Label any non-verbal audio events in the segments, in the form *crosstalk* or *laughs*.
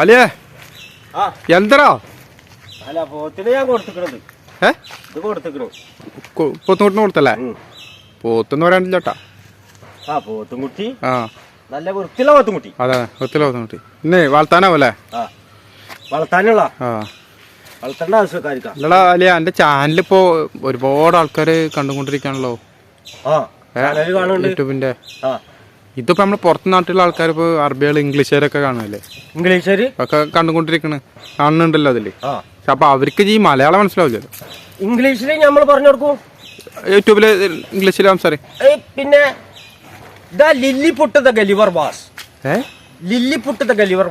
അല്ലേ? എന്താ എന്തടാ അല്ല പോത്തിന് ഞാൻ കൊടുത്തിക്കണത്. ഏ? ഇത് കൊടുത്തിക്കണു. പോത്തുകുട്ടിന് കൊടുത്തല്ലേ. പോത്തെന്ന് പറയാനില്ലട്ടാ. ആ പോത്തും കുട്ടി ആ. നല്ല വൃത്തിയുള്ള പോത്തും കുട്ടി അതെ വൃത്തിയുള്ള പോത്തുംകുട്ടി. ഇന്നേ വളർത്താനാവല്ലേ? വളർത്താനുള്ള? ആ. വളർത്തേണ്ട ആവശ്യക്കാരിക്കാം അല്ലടാ അല്ലേ എന്റെ ചാനലിപ്പോ ഒരുപാട് ആൾക്കാര് കണ്ടുകൊണ്ടിരിക്കാണല്ലോ ആ യൂട്യൂബിന്റെ ആ. ഇതിപ്പോ നമ്മൾ പുറത്ത് നാട്ടിലുള്ള ആൾക്കാർ ഇപ്പൊ അറബികൾ ഇംഗ്ലീഷുകാരൊക്കെ കാണുമല്ലേ ഇംഗ്ലീഷുകാര്? ഒക്കെ കണ്ടുകൊണ്ടിരിക്കണ്. കാണുന്നുണ്ടല്ലോ അതിൽ. പക്ഷെ അപ്പൊ അവർക്ക് ഈ മലയാളം മനസ്സിലാവില്ലല്ലോ? ഇംഗ്ലീഷിൽ നമ്മൾ പറഞ്ഞു കൊടുക്കും. യൂട്യൂബിൽ ഇംഗ്ലീഷിൽ പിന്നെ the the Gulliver was. The Gulliver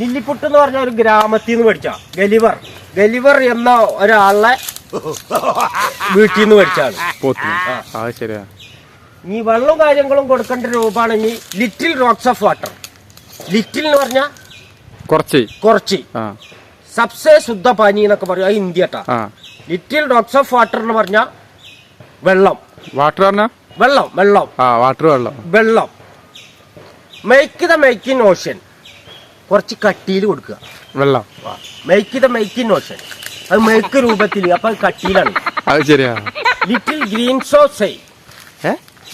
Lilliput എന്ന് പറഞ്ഞ ഒരു ഗ്രാമത്തിൽ നിന്ന് പഠിച്ച ഗലിവർ. ഗലിവർ എന്ന ഒരാളെ *laughs* വീട്ടിൽ നിന്ന് പഠിച്ചാണ് ശരിയാ. ഈ വെള്ളവും കാര്യങ്ങളും കൊടുക്കേണ്ട രൂപമാണ് ഇനി little rocks of water little എന്ന് പറഞ്ഞാൽ കുറച്ച്. കുറച്ച്. സബ്സേ ശുദ്ധ പാനി എന്നൊക്കെ പറയും. അത് ഇന്ത്യട്ടാ ആ. ലിറ്റിൽ റോക്സ് ഓഫ് വാട്ടർ എന്ന് പറഞ്ഞാൽ വെള്ളം. വാട്ടർ പറഞ്ഞ? വെള്ളം വെള്ളം. ആ വാട്ടർ വെള്ളം. വെള്ളം. Make the make in ocean കുറച്ച് കട്ടിയിൽ കൊടുക്കുക. വെള്ളം. Make the make in ocean അത് മേക്ക് രൂപത്തിൽ അപ്പൊ അത് കട്ടിയിലാണ്. അത് ശരിയാ. ലിറ്റിൽ ഗ്രീൻ സോസൈ ഏ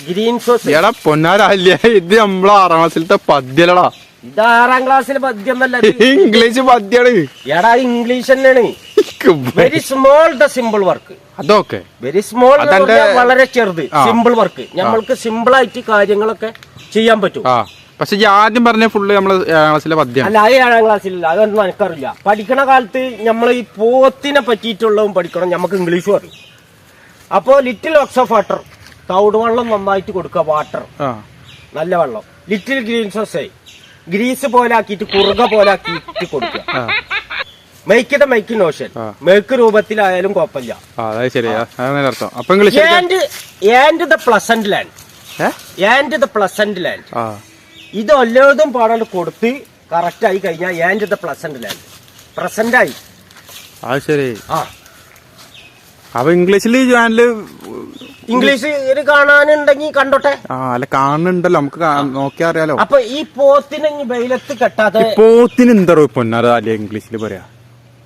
ഗ്രീൻ സോസ്. എടാ പൊന്നാരല്ലേ ഇത് നമ്മളെ ആറാം ക്ലാസ്സിലത്തെ പദ്യലടാ. ഇത് ആറാം ക്ലാസ്സിലെ പദ്യം ഇംഗ്ലീഷ് പദ്യാണ്. എടാ ഇംഗ്ലീഷ് തന്നെയാണ്. Very small the simple work അതൊക്കെ. വെരി സ്മോൾ വളരെ ചെറുത്. സിമ്പിൾ വർക്ക് നമ്മൾക്ക് സിമ്പിൾ ആയിട്ട് കാര്യങ്ങളൊക്കെ ചെയ്യാൻ പറ്റും. പക്ഷെ ഞാൻ ആദ്യം പറഞ്ഞ ഫുള്ള് നമ്മൾ ഏഴാം ക്ലാസ്സിലെ പദ്യം അല്ല അത് ഏഴാം ക്ലാസ്സിലില്ല. അതൊന്നും എനിക്കറിയില്ല. പഠിക്കണ കാലത്ത് നമ്മൾ ഈ പോത്തിനെ പറ്റിയിട്ടുള്ളതും പഠിക്കണം. നമുക്ക് ഇംഗ്ലീഷും അറിയും. അപ്പോൾ ലിറ്റിൽ ഓക്സ് ഓഫ് വാട്ടർ തവിട് വെള്ളം നന്നായിട്ട് കൊടുക്കുക വാട്ടർ നല്ല വെള്ളം. ലിറ്റിൽ ഗ്രീൻ സോസൈ ഗ്രീസ് പോലെ ആക്കിയിട്ട് കുറുക പോലെ ആക്കിയിട്ട് കൊടുക്കുക. ആ. Make ocean make notion make രൂപത്തിലായാലും കുഴപ്പമില്ല. And the pleasant land and the pleasant land ഇത് എല്ലാതും പാടാണ്ട് കൊടുത്ത് കറക്റ്റ് ആയി കഴിഞ്ഞാൽ and the pleasant land present ആയി. അത് ശരി. ആ. അപ്പൊ ഇംഗ്ലീഷിൽ ചാനൽ ഇംഗ്ലീഷ് ഇത് കാണാനുണ്ടെങ്കിൽ കണ്ടോട്ടെ? ആ അല്ല കാണുന്നുണ്ടല്ലോ. നമുക്ക് നോക്കിയാ അറിയാലോ. അപ്പൊ ഈ പോത്തിനെ ഇനി വെയിലത്ത് കെട്ടാതെ പോത്തിന് എന്താ പൊന്നാര അല്ലെ ഇംഗ്ലീഷിൽ പറയാ?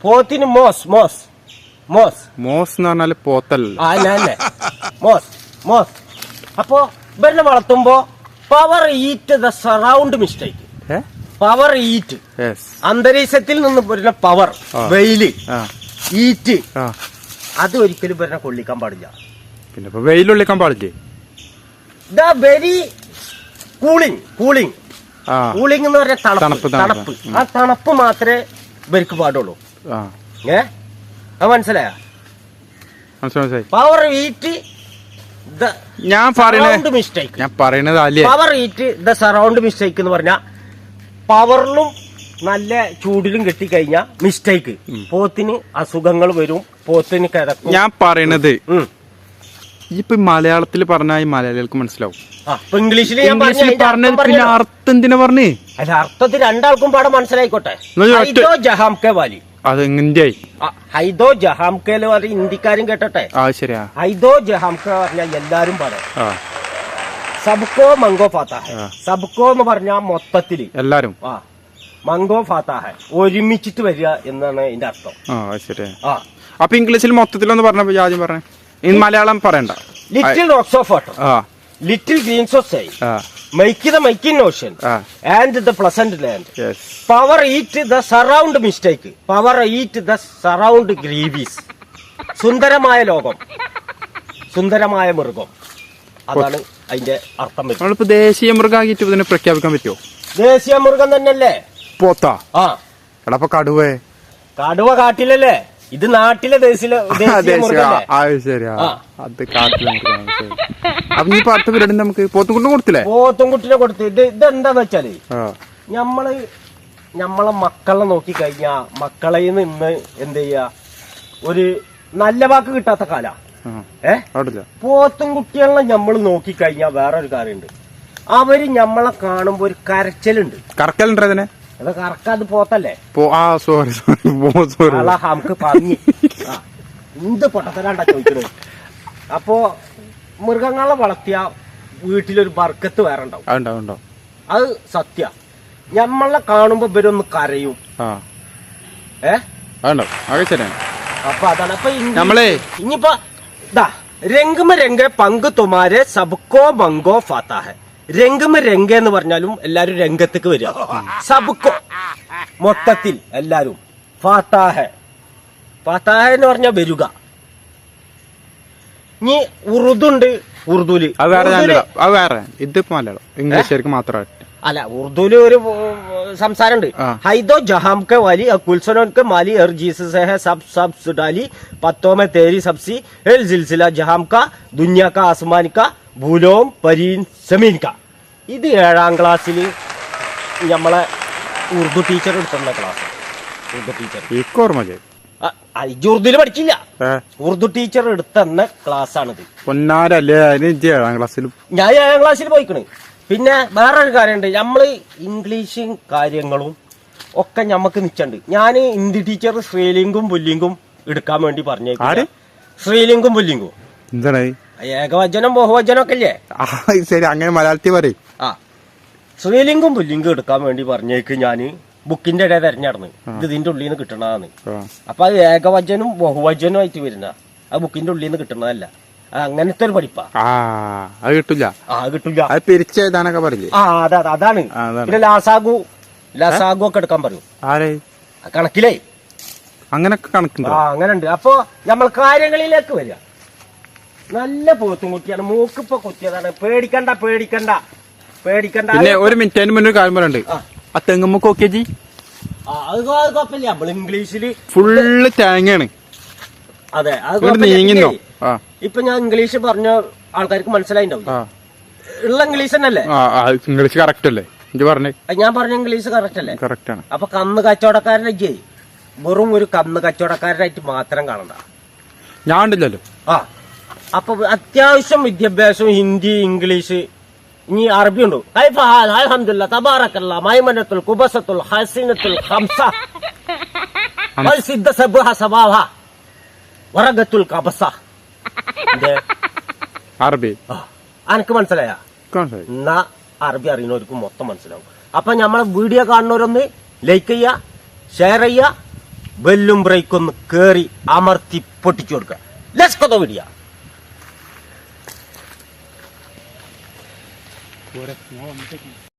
പോത്തിന് മോസ് മോസ് മോസ്. മോസ് എന്ന് പറഞ്ഞാൽ പോത്തല്ല. അല്ലേ മോസ് മോസ്. അപ്പോ ഇവരെ വളർത്തുമ്പോ power eat the surround mistake power eat അന്തരീക്ഷത്തിൽ നിന്ന് വരുന്ന പവർ. വെയിൽ ഈറ്റ് അത് ഒരിക്കലും ഇവരെ കൊള്ളിക്കാൻ പാടില്ല. പിന്നെ ഇപ്പൊ വെയിലുള്ളിക്കാൻ പാടില്ലേ? ദ വെരി കൂളിംഗ് കൂളിംഗ് ആ. കൂളിംഗ് എന്ന് പറഞ്ഞാൽ തണുപ്പ്, തണുപ്പ് തണുപ്പ്. തണുപ്പ്. ആ തണുപ്പ് മാത്രമേ ഇവർക്ക് പാടുള്ളൂ. ആ. ഏ? അത് മനസ്സിലായ? മനസ്സിലായി മനസ്സിലായി. പവർ ഹീറ്റ് ദ ഞാൻ പറയണേ സറൗണ്ട് മിസ്റ്റേക്ക് ഞാൻ പറയണത് അല്ലേ? Power eat the surround mistake എന്ന് പറഞ്ഞാൽ പവറിലും നല്ല ചൂടിലും കിട്ടിക്കഴിഞ്ഞാൽ മിസ്റ്റേക്ക് പോത്തിന് അസുഖങ്ങൾ വരും പോത്തിന് കിടക്കും. ഞാൻ പറയണത് ഉം. ഇപ്പൊ മലയാളത്തിൽ പറഞ്ഞാൽ മലയാളികൾക്ക് മനസ്സിലാവും. ഇംഗ്ലീഷിൽ പറഞ്ഞത് പിന്നെ അർത്ഥം എന്തിനാ പറഞ്ഞേ? അല്ല അർത്ഥത്തിൽ രണ്ടാൾക്കും പാടെ മനസ്സിലായിക്കോട്ടെ. ഹൈദോ ജഹാം കെ വാലി. അത് ഹൈദോ ജഹാം കെ ഹിന്ദിക്കാരും കേട്ടോട്ടെ? ആ ശരിയാ. ഹൈദോ ജഹാം കെ പറഞ്ഞാൽ എല്ലാരും പറയാം സബ്കോ മംഗോ ഫാത്താ സബ്കോ എന്ന് പറഞ്ഞാൽ മൊത്തത്തിൽ. എല്ലാരും. ആ മംഗോ ഫാത്താ ഹെ ഒരുമിച്ചിട്ട് വരിക എന്നാണ് ഇതിന്റെ അർത്ഥം. ആ ശരി ആ. അപ്പൊ ഇംഗ്ലീഷിൽ മൊത്തത്തിലൊന്ന് പറഞ്ഞപ്പോ ആദ്യം പറഞ്ഞേ. മലയാളം പറയണ്ട. Little rocks of water little greens of sigh make the make in ocean and the pleasant land power eat the surround mistake power eat the surround grieves സുന്ദരമായ ലോകം. സുന്ദരമായ മൃഗം. അതാണ് അതിന്റെ അർത്ഥം നമ്മളിപ്പോ ദേശീയ മൃഗമാക്കിട്ട് ഇതിനെ പ്രഖ്യാപിക്കാൻ പറ്റുമോ? ദേശീയ മൃഗം തന്നെയല്ലേ? പോത്താ. ആ. എടാ കടുവേ. കടുവ കാട്ടിലല്ലേ? ഇത് നാട്ടിലെ ദേശീയ. അത് കാട്ടിലെ. അപ്പൊ അടുത്ത പരിപാടി നമുക്ക്. കൊടുത്തില്ലേ? പോത്തുംകുട്ടിനെ കൊടുത്ത്. ഇത് ഇതെന്താന്ന് വെച്ചാൽ ഞമ്മൾ ഞമ്മളെ മക്കളെ നോക്കി കഴിഞ്ഞാ മക്കളെ നിന്ന് എന്ത് ചെയ്യാ? ഒരു നല്ല വാക്ക് കിട്ടാത്ത കാല. ഏ? പോത്തും കുട്ടികളെ നമ്മൾ നോക്കി കഴിഞ്ഞാൽ വേറൊരു കാര്യമുണ്ട് അവർ ഞമ്മളെ കാണുമ്പോ ഒരു കരച്ചിലുണ്ട്. കറക്കലുണ്ടോ ഇതിനെ? അത് കറക്കാത് പോത്തല്ലേ? ആ സോറി സോറി സോറി നമുക്ക് പറഞ്ഞു എന്ത് പൊട്ടത്തരാണ്ടാ ചോദിക്കുന്നത് അപ്പോ മൃഗങ്ങളെ വളർത്തിയ വീട്ടിലൊരു ബർക്കത്ത് വേറെ ഉണ്ടാവും. അത് സത്യ. ഞമ്മളെ കാണുമ്പോ ഇവരൊന്ന് കരയും. ഏ? അപ്പൊ അതാണ്. അപ്പൊ നമ്മളെ ഇനിയിപ്പോ ഇതാ രംഗമ രംഗ പങ്ക് തുമാരെ സബ്കോ മങ്കോ ഫാത്താഹെ. രംഗമ രംഗ എന്ന് പറഞ്ഞാലും എല്ലാരും രംഗത്തേക്ക് വരിക. സബുക്കോ. മൊത്തത്തിൽ എല്ലാരും. ഫാത്താഹ. ഫാത്താഹ എന്ന് പറഞ്ഞാൽ വരുക. ഇനി ഉറുദുണ്ട് ഉറുദുൽ. അത് വേറെ ഇത് മലയാളം. ഇംഗ്ലീഷുകാർക്ക് മാത്രമായിട്ട് അല്ല ഉറുദുൽ ഒരു സംസാരമുണ്ട്. ഹൈദോ ജഹാം കെ വാലി കുൽസനോൻ കെ മാലി എർ ജീസസ് ഹെ സബ് സബ് സുഡാലി പത്തോമെ തേരി സബ്സി എൽ ജിൽസില ജഹാംക ദുന്യാക്ക ആസ്മാനിക്ക ഭൂലോം പരീൻ സമീൻ കാ ഇത് ഏഴാം ക്ലാസ്സിൽ നമ്മളെ ഉറുദു ടീച്ചർ എടുത്തുള്ള ക്ലാസ് ഉറുദു ടീച്ചർ ഇജ്ജ് ഉറുദുൽ പഠിച്ചില്ല. ഉറുദു ടീച്ചർ എടുത്തെന്ന ക്ലാസ് ആണിത്. പൊന്നാരല്ലേ? ഏഴാം ക്ലാസ്സിൽ ഞാൻ ഏഴാം ക്ലാസ്സിൽ പോയിക്കണ്. പിന്നെ വേറൊരു കാര്യമുണ്ട്. നമ്മൾ ഇംഗ്ലീഷും കാര്യങ്ങളും ഒക്കെ നമുക്ക് നിച്ചുണ്ട്. ഞാൻ ഹിന്ദി ടീച്ചർ ശ്രീലിംഗും പുല്ലിംഗും എടുക്കാൻ വേണ്ടി പറഞ്ഞു പറഞ്ഞേക്കും ശ്രീലിംഗും പുല്ലിംഗും എന്താണ്? ഏകവചനം ബഹുവചനം ഒക്കെ അല്ലേ ശരി. അങ്ങനെ മലയാളത്തിൽ പറയും. ആ. ശ്രീലിംഗും പുല്ലിംഗും എടുക്കാൻ വേണ്ടി പറഞ്ഞേക്ക് ഞാൻ ബുക്കിന്റെ ഇടയിൽ തിരഞ്ഞെടുന്ന്. ഇത് ഇതിന്റെ ഉള്ളിൽ നിന്ന് കിട്ടണതാണ് അപ്പൊ അത് ഏകവചനും ബഹുവചനും ആയിട്ട് വരുന്ന ആ ബുക്കിന്റെ ഉള്ളിൽ നിന്ന് കിട്ടണതല്ല. അങ്ങനത്തെ ഒരു പഠിപ്പാ. ആ അത് കിട്ടില്ല ആ കിട്ടില്ല അത് പിരിച്ചെഴുതാനൊക്കെ പറയില്ലേ? ആ അതെ അതെ, അതാണ്. പിന്നെ ലാസാഗു ലാസാഗു ഒക്കെ എടുക്കാൻ പറയും. ആരേ? കണക്കിലേ. അങ്ങനൊക്കെ കണക്കുണ്ട്? ആ അങ്ങനെ ഉണ്ട് അപ്പൊ നമ്മൾ കാര്യങ്ങളിലേക്ക് വരിക. നല്ല പോത്തും കുത്തിയാണ് മൂക്കിപ്പോ കുത്തിയതാണ്. പേടിക്കണ്ട പേടിക്കണ്ട. പേടിക്കണ്ട. പിന്നെ ഒരു മിനിറ്റ് അതിന് മുന്നേ കാര്യം പറയണ്ട്. ആ. തെങ്ങുമ്മക്ക് ഓക്കെ ജി ആ, അത് കുഴപ്പമില്ല നമ്മൾ ഫുള്ള് തേങ്ങയാണ്. അതെ അത് നീങ്ങുന്നോ? ആ. ഇപ്പൊ ഞാൻ ഇംഗ്ലീഷ് പറഞ്ഞ ആൾക്കാർക്ക് മനസ്സിലായിണ്ടാവും. ഉള്ള ഇംഗ്ലീഷ് തന്നെയല്ലേ? ഇംഗ്ലീഷ് കറക്റ്റ് അല്ലേ? പറഞ്ഞേ. ഞാൻ പറഞ്ഞ ഇംഗ്ലീഷ് കറക്റ്റ് അല്ലേ? കറക്റ്റ് ആണ്. അപ്പൊ കന്ന് കച്ചവടക്കാരനൊക്കെ വെറും ഒരു കന്ന് കച്ചവടക്കാരനായിട്ട് മാത്രം കാണണ്ട. ഞാൻ ഉണ്ടല്ലോ. ആ. അപ്പൊ അത്യാവശ്യം വിദ്യാഭ്യാസം ഹിന്ദി ഇംഗ്ലീഷ് ഇനി അറബി ഉണ്ടോ? തബാറക്കല്ലാ മൈമനത്തുൽ കുബസത്തുൽ ഹസീനത്തുൽ ഖംസ സിദ്ധ സബ്ഹ സബാഹ വറഗത്തുൽ കബസ. അറബി. അനക്ക് മനസ്സിലായ? മനസ്സിലായി. എന്നാ അറബി അറിയുന്നവർക്ക് മൊത്തം മനസ്സിലാവും. അപ്പൊ നമ്മളെ വീഡിയോ കാണുന്നവരൊന്ന് ലൈക്ക് ചെയ്യുക ഷെയർ ചെയ്യുക ബെല്ലും ബ്രേക്ക് ഒന്ന് കേറി അമർത്തി പൊട്ടിച്ചു കൊടുക്കുക. Less കൊത video